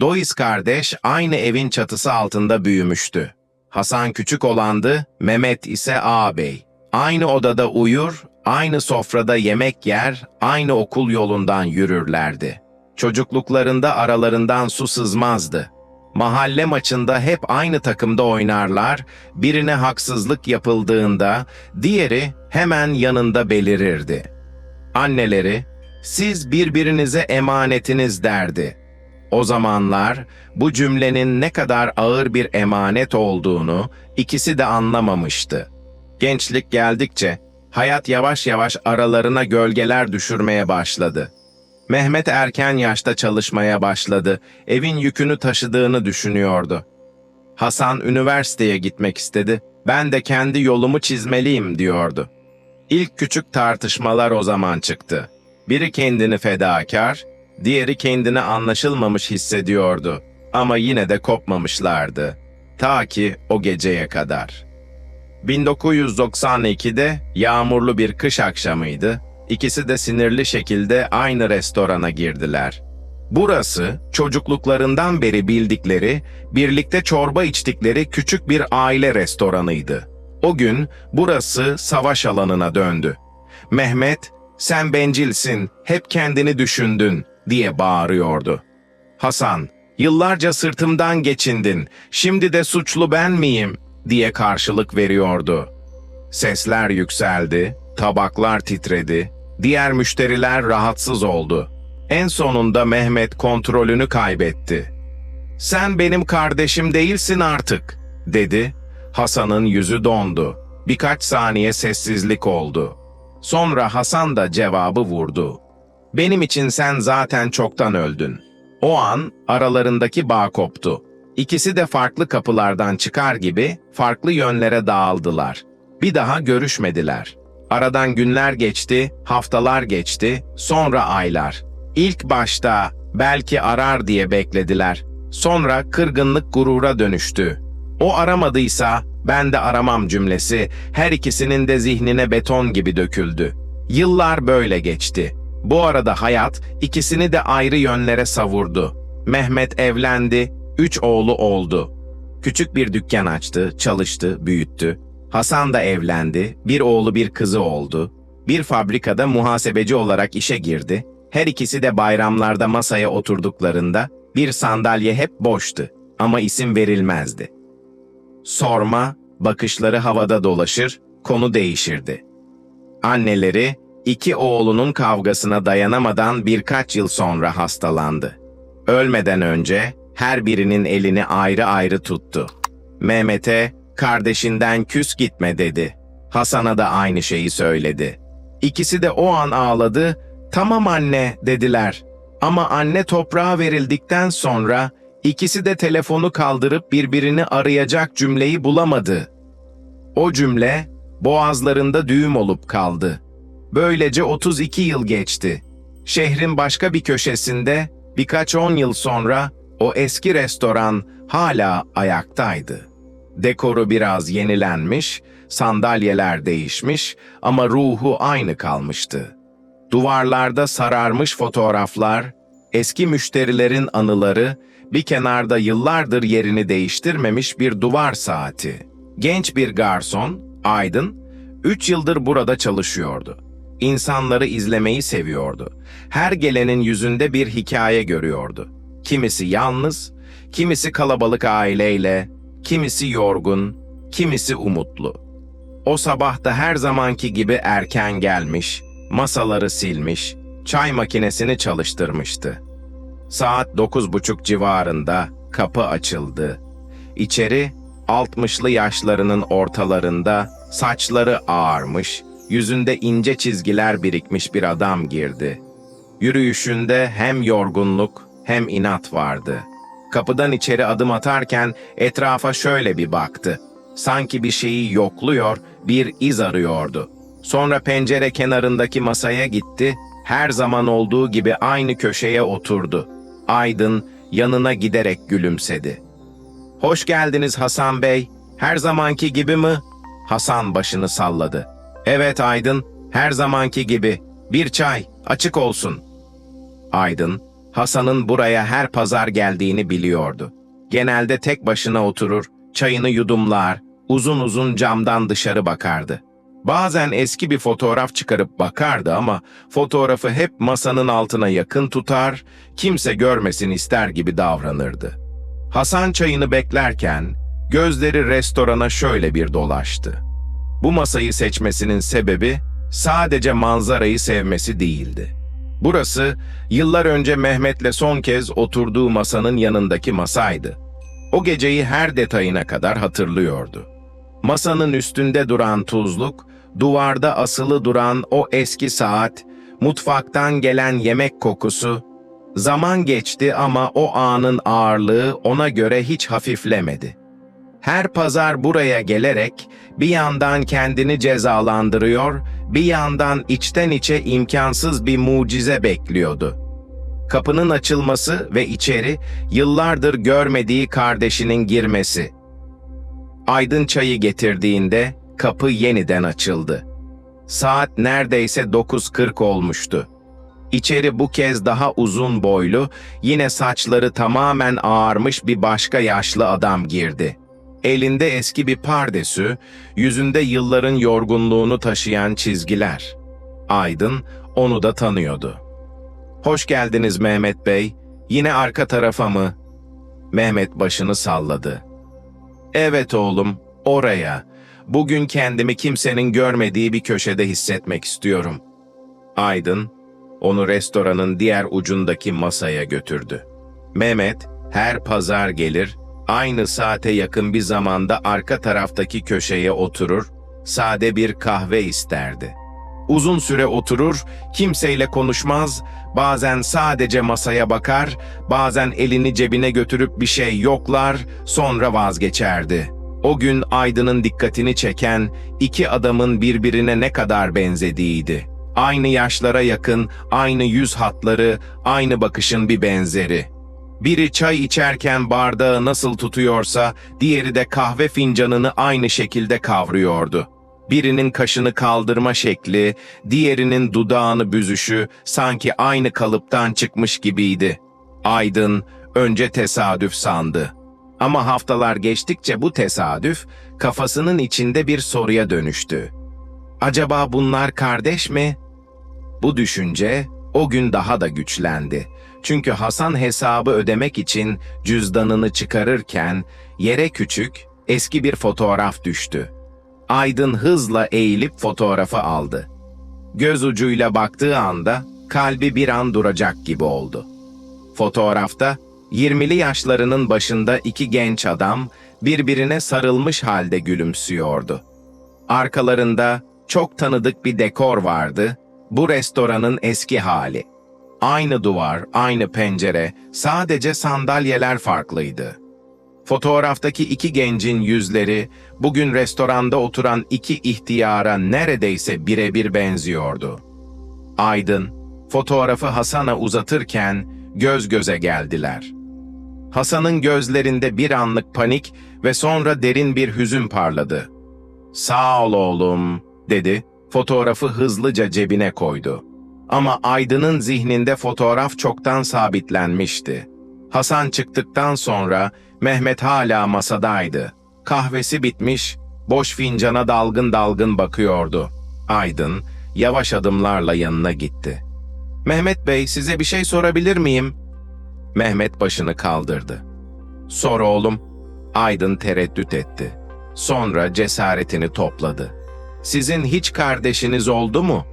Dois kardeş aynı evin çatısı altında büyümüştü. Hasan küçük olandı, Mehmet ise ağabey. Aynı odada uyur, aynı sofrada yemek yer, aynı okul yolundan yürürlerdi. Çocukluklarında aralarından su sızmazdı. Mahalle maçında hep aynı takımda oynarlar, birine haksızlık yapıldığında diğeri hemen yanında belirirdi. Anneleri, siz birbirinize emanetiniz derdi. O zamanlar bu cümlenin ne kadar ağır bir emanet olduğunu ikisi de anlamamıştı. Gençlik geldikçe hayat yavaş yavaş aralarına gölgeler düşürmeye başladı. Mehmet erken yaşta çalışmaya başladı, evin yükünü taşıdığını düşünüyordu. Hasan üniversiteye gitmek istedi, ben de kendi yolumu çizmeliyim diyordu. İlk küçük tartışmalar o zaman çıktı. Biri kendini fedakar, diğeri kendini anlaşılmamış hissediyordu. Ama yine de kopmamışlardı. Ta ki o geceye kadar. 1992'de yağmurlu bir kış akşamıydı. İkisi de sinirli şekilde aynı restorana girdiler. Burası çocukluklarından beri bildikleri, birlikte çorba içtikleri küçük bir aile restoranıydı. O gün burası savaş alanına döndü. Mehmet, sen bencilsin, hep kendini düşündün diye bağırıyordu. Hasan, yıllarca sırtımdan geçindin, şimdi de suçlu ben miyim diye karşılık veriyordu. Sesler yükseldi, tabaklar titredi, diğer müşteriler rahatsız oldu. En sonunda Mehmet kontrolünü kaybetti. Sen benim kardeşim değilsin artık, dedi. Hasan'ın yüzü dondu. Birkaç saniye sessizlik oldu. Sonra Hasan da cevabı vurdu. Benim için sen zaten çoktan öldün. O an aralarındaki bağ koptu. İkisi de farklı kapılardan çıkar gibi farklı yönlere dağıldılar. Bir daha görüşmediler. Aradan günler geçti, haftalar geçti, sonra aylar. İlk başta belki arar diye beklediler. Sonra kırgınlık gurura dönüştü. O aramadıysa ben de aramam cümlesi her ikisinin de zihnine beton gibi döküldü. Yıllar böyle geçti. Bu arada hayat ikisini de ayrı yönlere savurdu. Mehmet evlendi, üç oğlu oldu. Küçük bir dükkan açtı, çalıştı, büyüttü. Hasan da evlendi, bir oğlu bir kızı oldu. Bir fabrikada muhasebeci olarak işe girdi. Her ikisi de bayramlarda masaya oturduklarında bir sandalye hep boştu ama isim verilmezdi. Sorma, bakışları havada dolaşır, konu değişirdi. Anneleri iki oğlunun kavgasına dayanamadan birkaç yıl sonra hastalandı. Ölmeden önce her birinin elini ayrı ayrı tuttu. Mehmet'e kardeşinden küs gitme dedi. Hasan'a da aynı şeyi söyledi. İkisi de o an ağladı, tamam anne dediler. Ama anne toprağa verildikten sonra ikisi de telefonu kaldırıp birbirini arayacak cümleyi bulamadı. O cümle boğazlarında düğüm olup kaldı. Böylece 32 yıl geçti. Şehrin başka bir köşesinde birkaç on yıl sonra o eski restoran hala ayaktaydı. Dekoru biraz yenilenmiş, sandalyeler değişmiş ama ruhu aynı kalmıştı. Duvarlarda sararmış fotoğraflar, eski müşterilerin anıları, bir kenarda yıllardır yerini değiştirmemiş bir duvar saati. Genç bir garson, Aydın, üç yıldır burada çalışıyordu. İnsanları izlemeyi seviyordu. Her gelenin yüzünde bir hikaye görüyordu. Kimisi yalnız, kimisi kalabalık aileyle, kimisi yorgun, kimisi umutlu. O sabah da her zamanki gibi erken gelmiş, masaları silmiş, çay makinesini çalıştırmıştı. Saat dokuz buçuk civarında kapı açıldı. İçeri, altmışlı yaşlarının ortalarında saçları ağarmış, yüzünde ince çizgiler birikmiş bir adam girdi. Yürüyüşünde hem yorgunluk hem inat vardı. Kapıdan içeri adım atarken etrafa şöyle bir baktı. Sanki bir şeyi yokluyor, bir iz arıyordu. Sonra pencere kenarındaki masaya gitti, her zaman olduğu gibi aynı köşeye oturdu. Aydın yanına giderek gülümsedi. Hoş geldiniz Hasan Bey. Her zamanki gibi mi? Hasan başını salladı. Evet Aydın, her zamanki gibi. Bir çay, açık olsun. Aydın, Hasan'ın buraya her pazar geldiğini biliyordu. Genelde tek başına oturur, çayını yudumlar, uzun uzun camdan dışarı bakardı. Bazen eski bir fotoğraf çıkarıp bakardı ama fotoğrafı hep masanın altına yakın tutar, kimse görmesin ister gibi davranırdı. Hasan çayını beklerken gözleri restorana şöyle bir dolaştı. Bu masayı seçmesinin sebebi sadece manzarayı sevmesi değildi. Burası yıllar önce Mehmet'le son kez oturduğu masanın yanındaki masaydı. O geceyi her detayına kadar hatırlıyordu. Masanın üstünde duran tuzluk, duvarda asılı duran o eski saat, mutfaktan gelen yemek kokusu, zaman geçti ama o anın ağırlığı ona göre hiç hafiflemedi. Her pazar buraya gelerek bir yandan kendini cezalandırıyor, bir yandan içten içe imkansız bir mucize bekliyordu. Kapının açılması ve içeri yıllardır görmediği kardeşinin girmesi. Aydın çayı getirdiğinde kapı yeniden açıldı. Saat neredeyse 9.40 olmuştu. İçeri bu kez daha uzun boylu, yine saçları tamamen ağarmış bir başka yaşlı adam girdi. Elinde eski bir pardesü, yüzünde yılların yorgunluğunu taşıyan çizgiler. Aydın onu da tanıyordu. Hoş geldiniz Mehmet Bey. Yine arka tarafa mı? Mehmet başını salladı. Evet oğlum, oraya. Bugün kendimi kimsenin görmediği bir köşede hissetmek istiyorum. Aydın, onu restoranın diğer ucundaki masaya götürdü. Mehmet, her pazar gelir, aynı saate yakın bir zamanda arka taraftaki köşeye oturur, sade bir kahve isterdi. Uzun süre oturur, kimseyle konuşmaz, bazen sadece masaya bakar, bazen elini cebine götürüp bir şey yoklar, sonra vazgeçerdi. O gün Aydın'ın dikkatini çeken iki adamın birbirine ne kadar benzediğiydi. Aynı yaşlara yakın, aynı yüz hatları, aynı bakışın bir benzeri. Biri çay içerken bardağı nasıl tutuyorsa, diğeri de kahve fincanını aynı şekilde kavruyordu. Birinin kaşını kaldırma şekli, diğerinin dudağını büzüşü sanki aynı kalıptan çıkmış gibiydi. Aydın önce tesadüf sandı. Ama haftalar geçtikçe bu tesadüf kafasının içinde bir soruya dönüştü. Acaba bunlar kardeş mi? Bu düşünce o gün daha da güçlendi. Çünkü Hasan hesabı ödemek için cüzdanını çıkarırken yere küçük, eski bir fotoğraf düştü. Aydın hızla eğilip fotoğrafı aldı. Göz ucuyla baktığı anda kalbi bir an duracak gibi oldu. Fotoğrafta 20'li yaşlarının başında iki genç adam birbirine sarılmış halde gülümsüyordu. Arkalarında çok tanıdık bir dekor vardı, bu restoranın eski hali. Aynı duvar, aynı pencere, sadece sandalyeler farklıydı. Fotoğraftaki iki gencin yüzleri bugün restoranda oturan iki ihtiyara neredeyse birebir benziyordu. Aydın, fotoğrafı Hasan'a uzatırken göz göze geldiler. Hasan'ın gözlerinde bir anlık panik ve sonra derin bir hüzün parladı. "Sağ ol oğlum." dedi. Fotoğrafı hızlıca cebine koydu. Ama Aydın'ın zihninde fotoğraf çoktan sabitlenmişti. Hasan çıktıktan sonra Mehmet hala masadaydı. Kahvesi bitmiş, boş fincana dalgın dalgın bakıyordu. Aydın yavaş adımlarla yanına gitti. Mehmet Bey size bir şey sorabilir miyim? Mehmet başını kaldırdı. Sor oğlum. Aydın tereddüt etti. Sonra cesaretini topladı. Sizin hiç kardeşiniz oldu mu?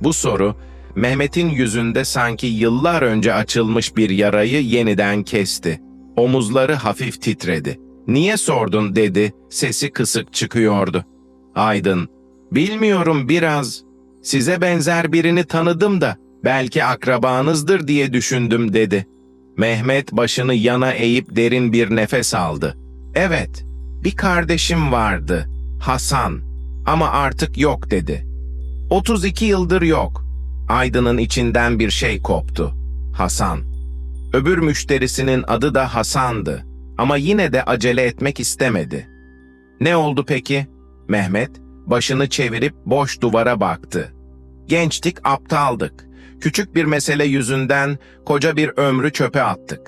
Bu soru Mehmet'in yüzünde sanki yıllar önce açılmış bir yarayı yeniden kesti. Omuzları hafif titredi. Niye sordun dedi, sesi kısık çıkıyordu. Aydın, bilmiyorum biraz. Size benzer birini tanıdım da belki akrabanızdır diye düşündüm dedi. Mehmet başını yana eğip derin bir nefes aldı. Evet, bir kardeşim vardı, Hasan. Ama artık yok dedi. 32 yıldır yok. Aydın'ın içinden bir şey koptu. Hasan. Öbür müşterisinin adı da Hasan'dı. Ama yine de acele etmek istemedi. Ne oldu peki? Mehmet başını çevirip boş duvara baktı. Gençtik, aptaldık. Küçük bir mesele yüzünden koca bir ömrü çöpe attık.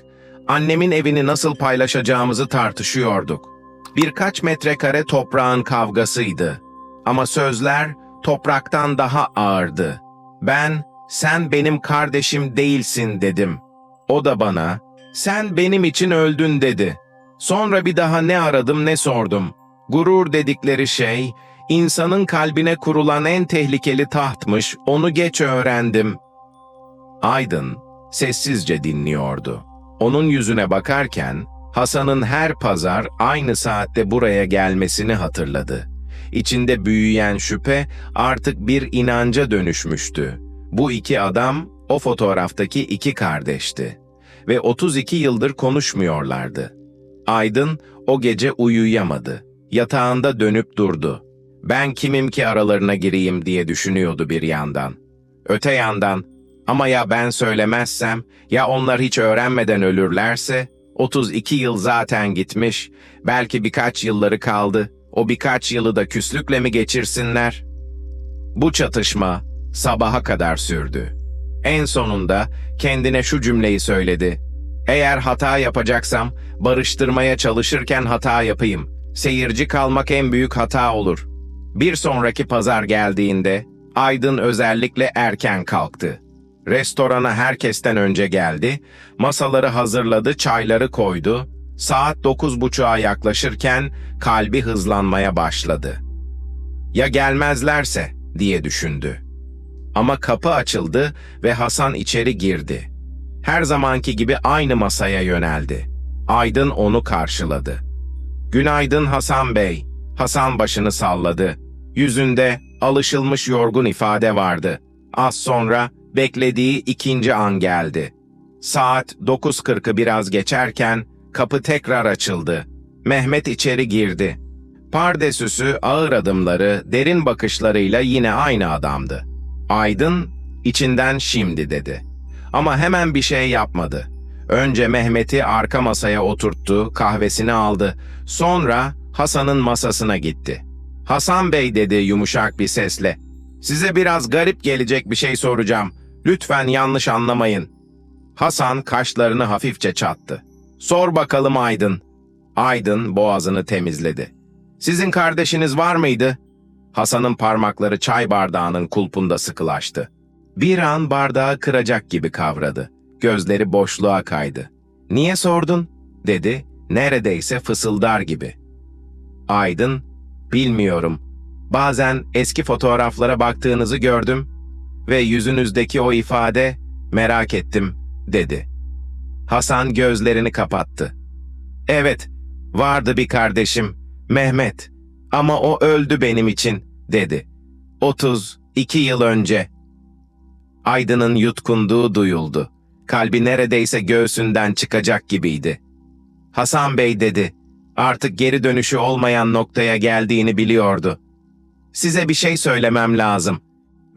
Annemin evini nasıl paylaşacağımızı tartışıyorduk. Birkaç metrekare toprağın kavgasıydı. Ama sözler topraktan daha ağırdı. Ben, sen benim kardeşim değilsin dedim. O da bana, sen benim için öldün dedi. Sonra bir daha ne aradım ne sordum. Gurur dedikleri şey, insanın kalbine kurulan en tehlikeli tahtmış, onu geç öğrendim. Aydın sessizce dinliyordu. Onun yüzüne bakarken Hasan'ın her pazar aynı saatte buraya gelmesini hatırladı. İçinde büyüyen şüphe artık bir inanca dönüşmüştü. Bu iki adam o fotoğraftaki iki kardeşti ve 32 yıldır konuşmuyorlardı. Aydın o gece uyuyamadı. Yatağında dönüp durdu. Ben kimim ki aralarına gireyim diye düşünüyordu bir yandan. Öte yandan ama ya ben söylemezsem, ya onlar hiç öğrenmeden ölürlerse, 32 yıl zaten gitmiş, belki birkaç yılları kaldı, o birkaç yılı da küslükle mi geçirsinler? Bu çatışma sabaha kadar sürdü. En sonunda kendine şu cümleyi söyledi. Eğer hata yapacaksam, barıştırmaya çalışırken hata yapayım. Seyirci kalmak en büyük hata olur. Bir sonraki pazar geldiğinde, Aydın özellikle erken kalktı. Restorana herkesten önce geldi, masaları hazırladı, çayları koydu. Saat dokuz buçuğa yaklaşırken kalbi hızlanmaya başladı. Ya gelmezlerse diye düşündü. Ama kapı açıldı ve Hasan içeri girdi. Her zamanki gibi aynı masaya yöneldi. Aydın onu karşıladı. Günaydın Hasan Bey. Hasan başını salladı. Yüzünde alışılmış yorgun ifade vardı. Az sonra beklediği ikinci an geldi. Saat 9.40'ı biraz geçerken kapı tekrar açıldı. Mehmet içeri girdi. Pardesüsü, ağır adımları, derin bakışlarıyla yine aynı adamdı. Aydın, içinden şimdi dedi. Ama hemen bir şey yapmadı. Önce Mehmet'i arka masaya oturttu, kahvesini aldı. Sonra Hasan'ın masasına gitti. Hasan Bey dedi yumuşak bir sesle. Size biraz garip gelecek bir şey soracağım. Lütfen yanlış anlamayın. Hasan kaşlarını hafifçe çattı. Sor bakalım Aydın. Aydın boğazını temizledi. Sizin kardeşiniz var mıydı? Hasan'ın parmakları çay bardağının kulpunda sıkılaştı. Bir an bardağı kıracak gibi kavradı. Gözleri boşluğa kaydı. Niye sordun? dedi, neredeyse fısıldar gibi. Aydın, bilmiyorum. Bazen eski fotoğraflara baktığınızı gördüm ve yüzünüzdeki o ifade merak ettim, dedi. Hasan gözlerini kapattı. Evet, vardı bir kardeşim, Mehmet. Ama o öldü benim için, dedi. 32 yıl önce. Aydın'ın yutkunduğu duyuldu. Kalbi neredeyse göğsünden çıkacak gibiydi. Hasan Bey dedi, artık geri dönüşü olmayan noktaya geldiğini biliyordu. Size bir şey söylemem lazım.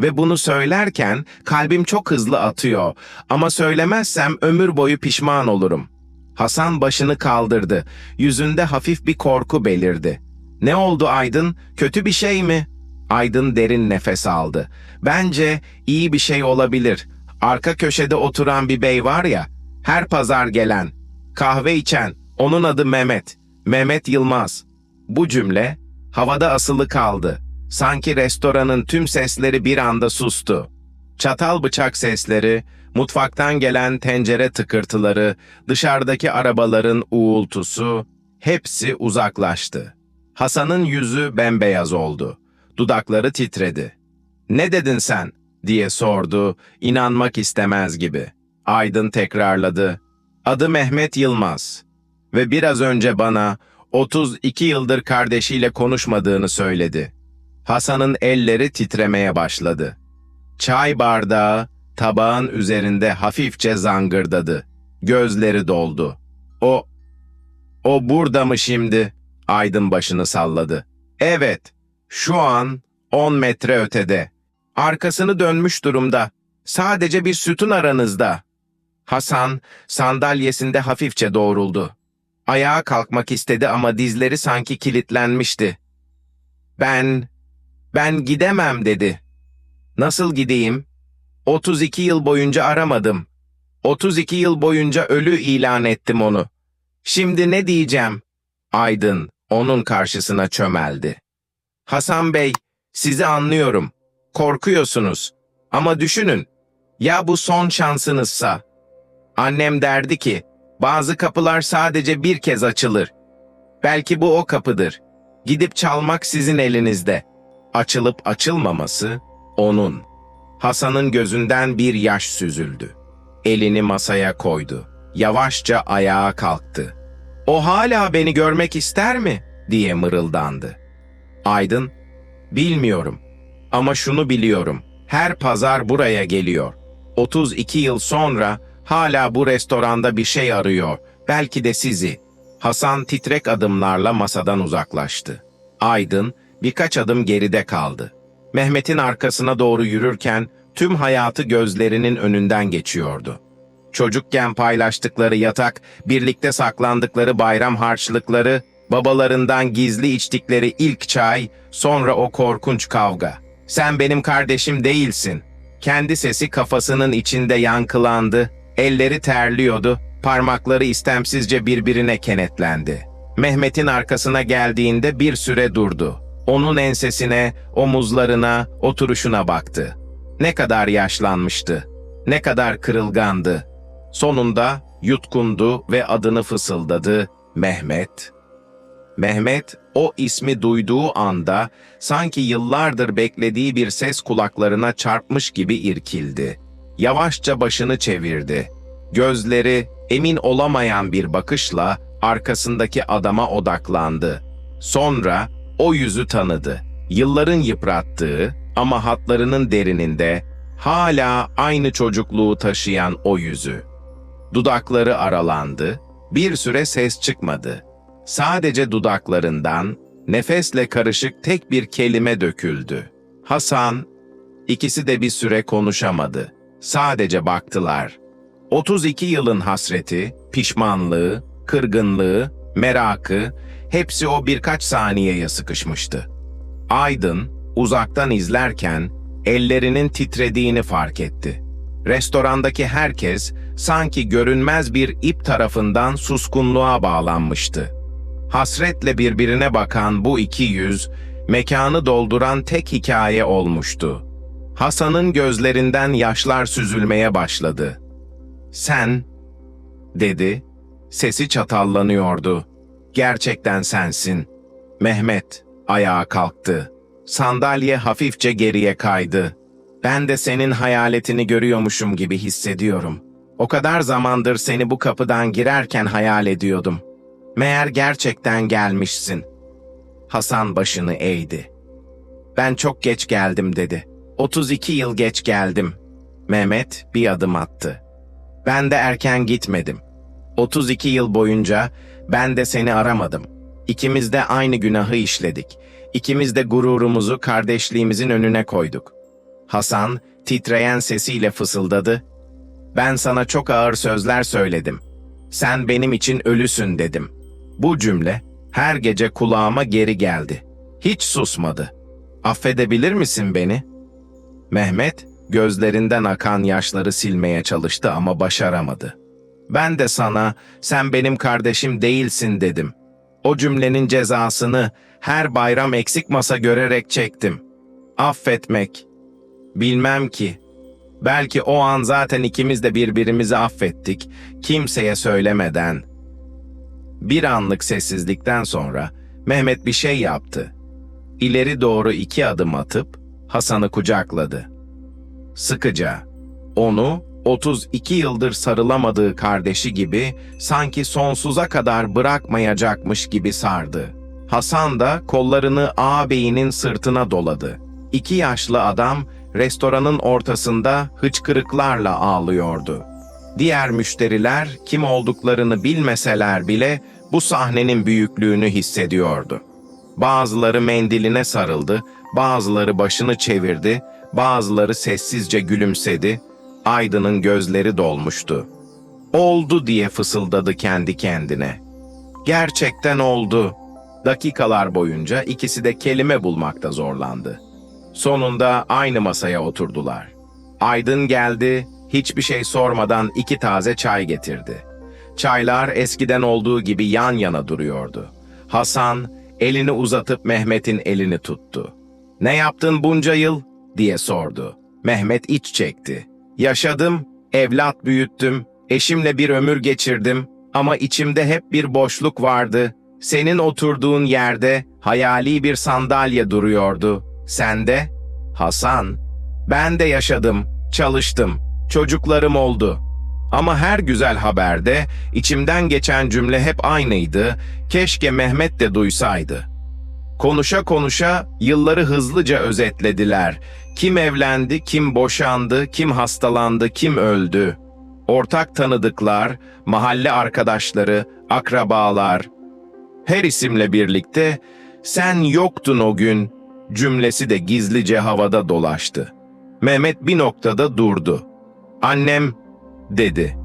Ve bunu söylerken kalbim çok hızlı atıyor ama söylemezsem ömür boyu pişman olurum. Hasan başını kaldırdı. Yüzünde hafif bir korku belirdi. Ne oldu Aydın? Kötü bir şey mi? Aydın derin nefes aldı. Bence iyi bir şey olabilir. Arka köşede oturan bir bey var ya, her pazar gelen, kahve içen, onun adı Mehmet. Mehmet Yılmaz. Bu cümle havada asılı kaldı. Sanki restoranın tüm sesleri bir anda sustu. Çatal bıçak sesleri, mutfaktan gelen tencere tıkırtıları, dışarıdaki arabaların uğultusu, hepsi uzaklaştı. Hasan'ın yüzü bembeyaz oldu. Dudakları titredi. "Ne dedin sen?" diye sordu, inanmak istemez gibi. Aydın tekrarladı. "Adı Mehmet Yılmaz ve biraz önce bana 32 yıldır kardeşiyle konuşmadığını söyledi." Hasan'ın elleri titremeye başladı. Çay bardağı tabağın üzerinde hafifçe zangırdadı. Gözleri doldu. O, o burada mı şimdi? Aydın başını salladı. Evet, şu an 10 metre ötede. Arkasını dönmüş durumda. Sadece bir sütun aranızda. Hasan sandalyesinde hafifçe doğruldu. Ayağa kalkmak istedi ama dizleri sanki kilitlenmişti. Ben, ben gidemem dedi. Nasıl gideyim? 32 yıl boyunca aramadım. 32 yıl boyunca ölü ilan ettim onu. Şimdi ne diyeceğim? Aydın onun karşısına çömeldi. Hasan Bey, sizi anlıyorum. Korkuyorsunuz. Ama düşünün, ya bu son şansınızsa? Annem derdi ki, bazı kapılar sadece bir kez açılır. Belki bu o kapıdır. Gidip çalmak sizin elinizde. Açılıp açılmaması onun. Hasan'ın gözünden bir yaş süzüldü. Elini masaya koydu. Yavaşça ayağa kalktı. O hala beni görmek ister mi? diye mırıldandı. Aydın, bilmiyorum ama şunu biliyorum. Her pazar buraya geliyor. 32 yıl sonra hala bu restoranda bir şey arıyor. Belki de sizi. Hasan titrek adımlarla masadan uzaklaştı. Aydın birkaç adım geride kaldı. Mehmet'in arkasına doğru yürürken tüm hayatı gözlerinin önünden geçiyordu. Çocukken paylaştıkları yatak, birlikte saklandıkları bayram harçlıkları, babalarından gizli içtikleri ilk çay, sonra o korkunç kavga. Sen benim kardeşim değilsin. Kendi sesi kafasının içinde yankılandı, elleri terliyordu, parmakları istemsizce birbirine kenetlendi. Mehmet'in arkasına geldiğinde bir süre durdu. Onun ensesine, omuzlarına, oturuşuna baktı. Ne kadar yaşlanmıştı, ne kadar kırılgandı. Sonunda yutkundu ve adını fısıldadı, Mehmet. Mehmet o ismi duyduğu anda sanki yıllardır beklediği bir ses kulaklarına çarpmış gibi irkildi. Yavaşça başını çevirdi. Gözleri emin olamayan bir bakışla arkasındaki adama odaklandı. Sonra o yüzü tanıdı. Yılların yıprattığı ama hatlarının derininde hala aynı çocukluğu taşıyan o yüzü. Dudakları aralandı, bir süre ses çıkmadı. Sadece dudaklarından nefesle karışık tek bir kelime döküldü. Hasan, ikisi de bir süre konuşamadı. Sadece baktılar. 32 yılın hasreti, pişmanlığı, kırgınlığı, merakı, hepsi o birkaç saniyeye sıkışmıştı. Aydın, uzaktan izlerken ellerinin titrediğini fark etti. Restorandaki herkes sanki görünmez bir ip tarafından suskunluğa bağlanmıştı. Hasretle birbirine bakan bu iki yüz, mekanı dolduran tek hikaye olmuştu. Hasan'ın gözlerinden yaşlar süzülmeye başladı. Sen, dedi, sesi çatallanıyordu. Gerçekten sensin. Mehmet ayağa kalktı. Sandalye hafifçe geriye kaydı. Ben de senin hayaletini görüyormuşum gibi hissediyorum. O kadar zamandır seni bu kapıdan girerken hayal ediyordum. Meğer gerçekten gelmişsin. Hasan başını eğdi. Ben çok geç geldim dedi. 32 yıl geç geldim. Mehmet bir adım attı. Ben de erken gitmedim. 32 yıl boyunca ben de seni aramadım. İkimiz de aynı günahı işledik. İkimiz de gururumuzu kardeşliğimizin önüne koyduk. Hasan titreyen sesiyle fısıldadı. Ben sana çok ağır sözler söyledim. Sen benim için ölüsün dedim. Bu cümle her gece kulağıma geri geldi. Hiç susmadı. Affedebilir misin beni? Mehmet gözlerinden akan yaşları silmeye çalıştı ama başaramadı. Ben de sana sen benim kardeşim değilsin dedim. O cümlenin cezasını her bayram eksik masa görerek çektim. Affetmek. Bilmem ki. Belki o an zaten ikimiz de birbirimizi affettik, kimseye söylemeden. Bir anlık sessizlikten sonra Mehmet bir şey yaptı. İleri doğru iki adım atıp Hasan'ı kucakladı. Sıkıca, onu 32 yıldır sarılamadığı kardeşi gibi sanki sonsuza kadar bırakmayacakmış gibi sardı. Hasan da kollarını ağabeyinin sırtına doladı. İki yaşlı adam restoranın ortasında hıçkırıklarla ağlıyordu. Diğer müşteriler kim olduklarını bilmeseler bile bu sahnenin büyüklüğünü hissediyordu. Bazıları mendiline sarıldı, bazıları başını çevirdi, bazıları sessizce gülümsedi, Aydın'ın gözleri dolmuştu. Oldu diye fısıldadı kendi kendine. Gerçekten oldu. Dakikalar boyunca ikisi de kelime bulmakta zorlandı. Sonunda aynı masaya oturdular. Aydın geldi, hiçbir şey sormadan iki taze çay getirdi. Çaylar eskiden olduğu gibi yan yana duruyordu. Hasan elini uzatıp Mehmet'in elini tuttu. Ne yaptın bunca yıl? diye sordu. Mehmet iç çekti. Yaşadım, evlat büyüttüm, eşimle bir ömür geçirdim ama içimde hep bir boşluk vardı. Senin oturduğun yerde hayali bir sandalye duruyordu. Sende? Hasan, ben de yaşadım, çalıştım, çocuklarım oldu. Ama her güzel haberde içimden geçen cümle hep aynıydı. Keşke Mehmet de duysaydı. Konuşa konuşa yılları hızlıca özetlediler. Kim evlendi, kim boşandı, kim hastalandı, kim öldü. Ortak tanıdıklar, mahalle arkadaşları, akrabalar. Her isimle birlikte sen yoktun o gün cümlesi de gizlice havada dolaştı. Mehmet bir noktada durdu. Annem dedi.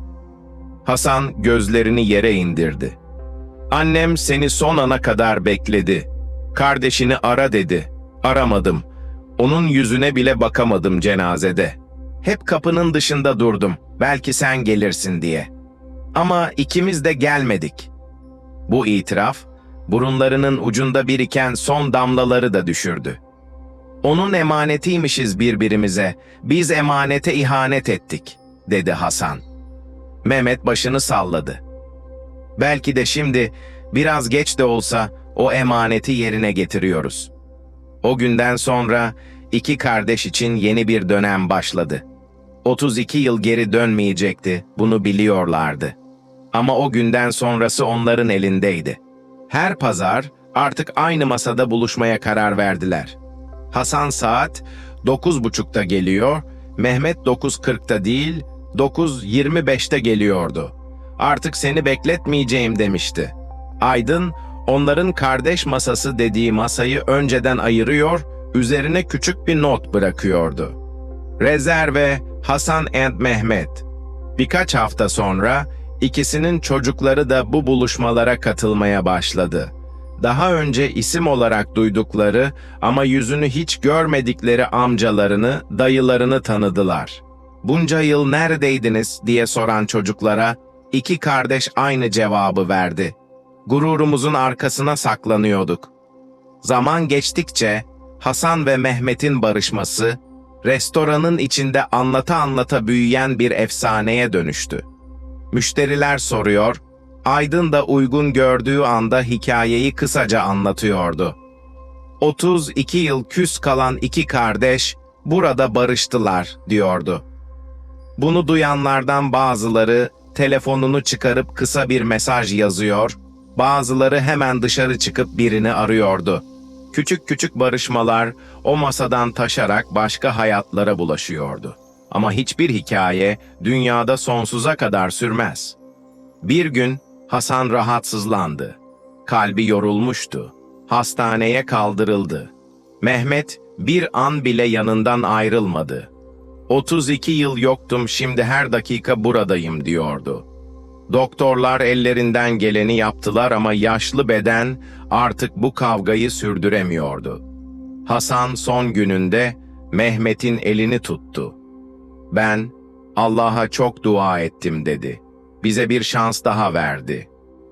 Hasan gözlerini yere indirdi. Annem seni son ana kadar bekledi. Kardeşini ara dedi. Aramadım. Onun yüzüne bile bakamadım cenazede. Hep kapının dışında durdum. Belki sen gelirsin diye. Ama ikimiz de gelmedik. Bu itiraf, burunlarının ucunda biriken son damlaları da düşürdü. Onun emanetiymişiz birbirimize, biz emanete ihanet ettik, dedi Hasan. Mehmet başını salladı. Belki de şimdi biraz geç de olsa o emaneti yerine getiriyoruz. O günden sonra iki kardeş için yeni bir dönem başladı. 32 yıl geri dönmeyecekti, bunu biliyorlardı. Ama o günden sonrası onların elindeydi. Her pazar artık aynı masada buluşmaya karar verdiler. Hasan saat 9.30'da geliyor, Mehmet 9.40'da değil, 9.25'te geliyordu. Artık seni bekletmeyeceğim demişti. Aydın, onların kardeş masası dediği masayı önceden ayırıyor, üzerine küçük bir not bırakıyordu. Rezerve Hasan and Mehmet. Birkaç hafta sonra ikisinin çocukları da bu buluşmalara katılmaya başladı. Daha önce isim olarak duydukları ama yüzünü hiç görmedikleri amcalarını, dayılarını tanıdılar. Bunca yıl neredeydiniz diye soran çocuklara iki kardeş aynı cevabı verdi. Gururumuzun arkasına saklanıyorduk. Zaman geçtikçe Hasan ve Mehmet'in barışması, restoranın içinde anlata anlata büyüyen bir efsaneye dönüştü. Müşteriler soruyor, Aydın da uygun gördüğü anda hikayeyi kısaca anlatıyordu. 32 yıl küs kalan iki kardeş burada barıştılar diyordu. Bunu duyanlardan bazıları telefonunu çıkarıp kısa bir mesaj yazıyor, bazıları hemen dışarı çıkıp birini arıyordu. Küçük küçük barışmalar o masadan taşarak başka hayatlara bulaşıyordu. Ama hiçbir hikaye dünyada sonsuza kadar sürmez. Bir gün Hasan rahatsızlandı. Kalbi yorulmuştu. Hastaneye kaldırıldı. Mehmet bir an bile yanından ayrılmadı. 32 yıl yoktum şimdi her dakika buradayım diyordu. Doktorlar ellerinden geleni yaptılar ama yaşlı beden artık bu kavgayı sürdüremiyordu. Hasan son gününde Mehmet'in elini tuttu. Ben Allah'a çok dua ettim dedi. Bize bir şans daha verdi.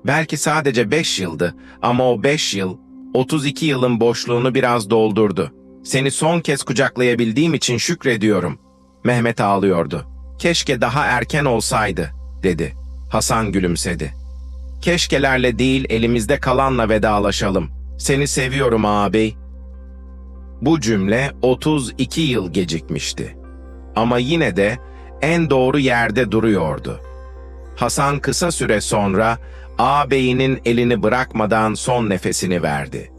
Belki sadece beş yıldı ama o beş yıl 32 yılın boşluğunu biraz doldurdu. Seni son kez kucaklayabildiğim için şükrediyorum. Mehmet ağlıyordu. Keşke daha erken olsaydı, dedi. Hasan gülümsedi. Keşkelerle değil elimizde kalanla vedalaşalım. Seni seviyorum ağabey. Bu cümle 32 yıl gecikmişti. Ama yine de en doğru yerde duruyordu. Hasan kısa süre sonra ağabeyinin elini bırakmadan son nefesini verdi.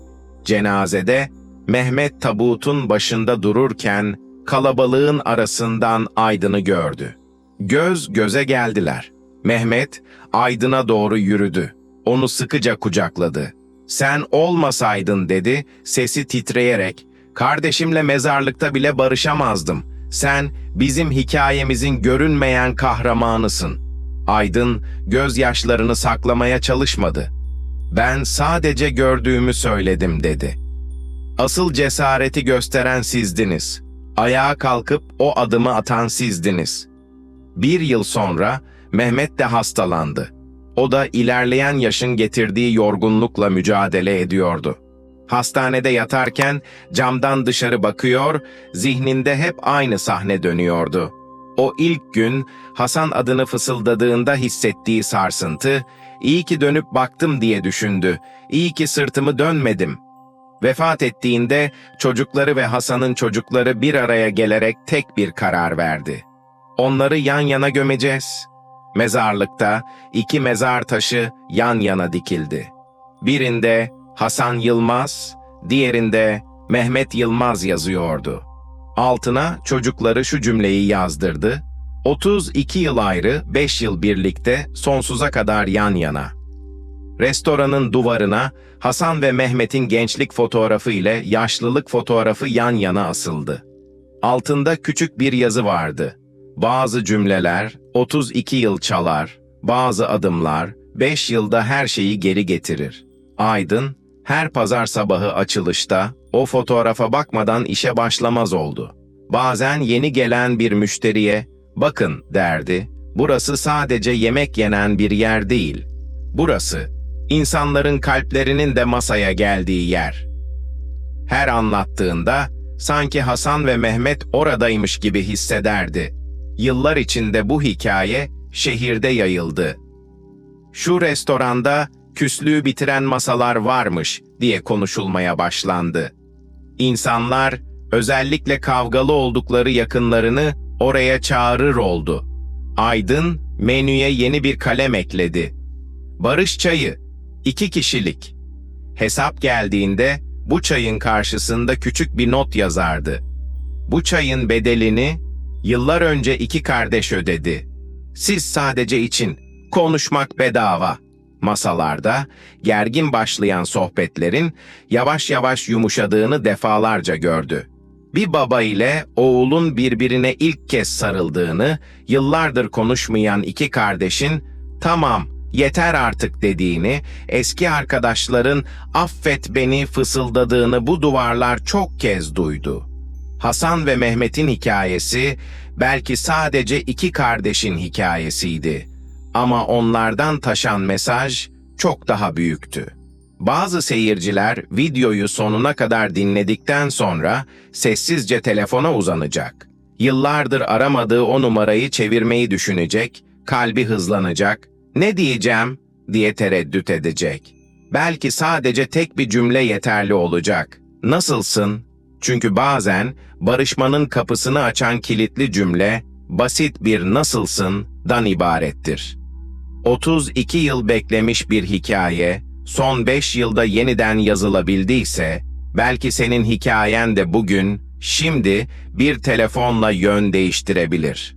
Cenazede Mehmet tabutun başında dururken kalabalığın arasından Aydın'ı gördü. Göz göze geldiler. Mehmet Aydın'a doğru yürüdü. Onu sıkıca kucakladı. Sen olmasaydın dedi sesi titreyerek. Kardeşimle mezarlıkta bile barışamazdım. Sen bizim hikayemizin görünmeyen kahramanısın.'' Aydın gözyaşlarını saklamaya çalışmadı. Ben sadece gördüğümü söyledim dedi. Asıl cesareti gösteren sizdiniz. Ayağa kalkıp o adımı atan sizdiniz. Bir yıl sonra Mehmet de hastalandı. O da ilerleyen yaşın getirdiği yorgunlukla mücadele ediyordu. Hastanede yatarken camdan dışarı bakıyor, zihninde hep aynı sahne dönüyordu. O ilk gün Hasan adını fısıldadığında hissettiği sarsıntı, iyi ki dönüp baktım diye düşündü, iyi ki sırtımı dönmedim. Vefat ettiğinde çocukları ve Hasan'ın çocukları bir araya gelerek tek bir karar verdi. Onları yan yana gömeceğiz. Mezarlıkta iki mezar taşı yan yana dikildi. Birinde Hasan Yılmaz, diğerinde Mehmet Yılmaz yazıyordu. Altına çocukları şu cümleyi yazdırdı. 32 yıl ayrı, 5 yıl birlikte, sonsuza kadar yan yana. Restoranın duvarına Hasan ve Mehmet'in gençlik fotoğrafı ile yaşlılık fotoğrafı yan yana asıldı. Altında küçük bir yazı vardı. Bazı cümleler 32 yıl çalar, bazı adımlar 5 yılda her şeyi geri getirir. Aydın, her pazar sabahı açılışta o fotoğrafa bakmadan işe başlamaz oldu. Bazen yeni gelen bir müşteriye, bakın derdi, burası sadece yemek yenen bir yer değil. Burası, insanların kalplerinin de masaya geldiği yer. Her anlattığında, sanki Hasan ve Mehmet oradaymış gibi hissederdi. Yıllar içinde bu hikaye şehirde yayıldı. Şu restoranda küslüğü bitiren masalar varmış diye konuşulmaya başlandı. İnsanlar özellikle kavgalı oldukları yakınlarını oraya çağırır oldu. Aydın menüye yeni bir kalem ekledi. Barış çayı, iki kişilik. Hesap geldiğinde bu çayın karşısında küçük bir not yazardı. Bu çayın bedelini yıllar önce iki kardeş ödedi. Siz sadece için, konuşmak bedava. Masalarda gergin başlayan sohbetlerin yavaş yavaş yumuşadığını defalarca gördü. Bir baba ile oğulun birbirine ilk kez sarıldığını, yıllardır konuşmayan iki kardeşin "Tamam, yeter artık" dediğini, eski arkadaşların "Affet beni" fısıldadığını bu duvarlar çok kez duydu. Hasan ve Mehmet'in hikayesi belki sadece iki kardeşin hikayesiydi. Ama onlardan taşan mesaj çok daha büyüktü. Bazı seyirciler videoyu sonuna kadar dinledikten sonra sessizce telefona uzanacak. Yıllardır aramadığı o numarayı çevirmeyi düşünecek, kalbi hızlanacak, ne diyeceğim diye tereddüt edecek. Belki sadece tek bir cümle yeterli olacak. Nasılsın? Çünkü bazen barışmanın kapısını açan kilitli cümle basit bir nasılsın?dan ibarettir. 32 yıl beklemiş bir hikaye son 5 yılda yeniden yazılabildiyse belki senin hikayen de bugün, şimdi bir telefonla yön değiştirebilir.''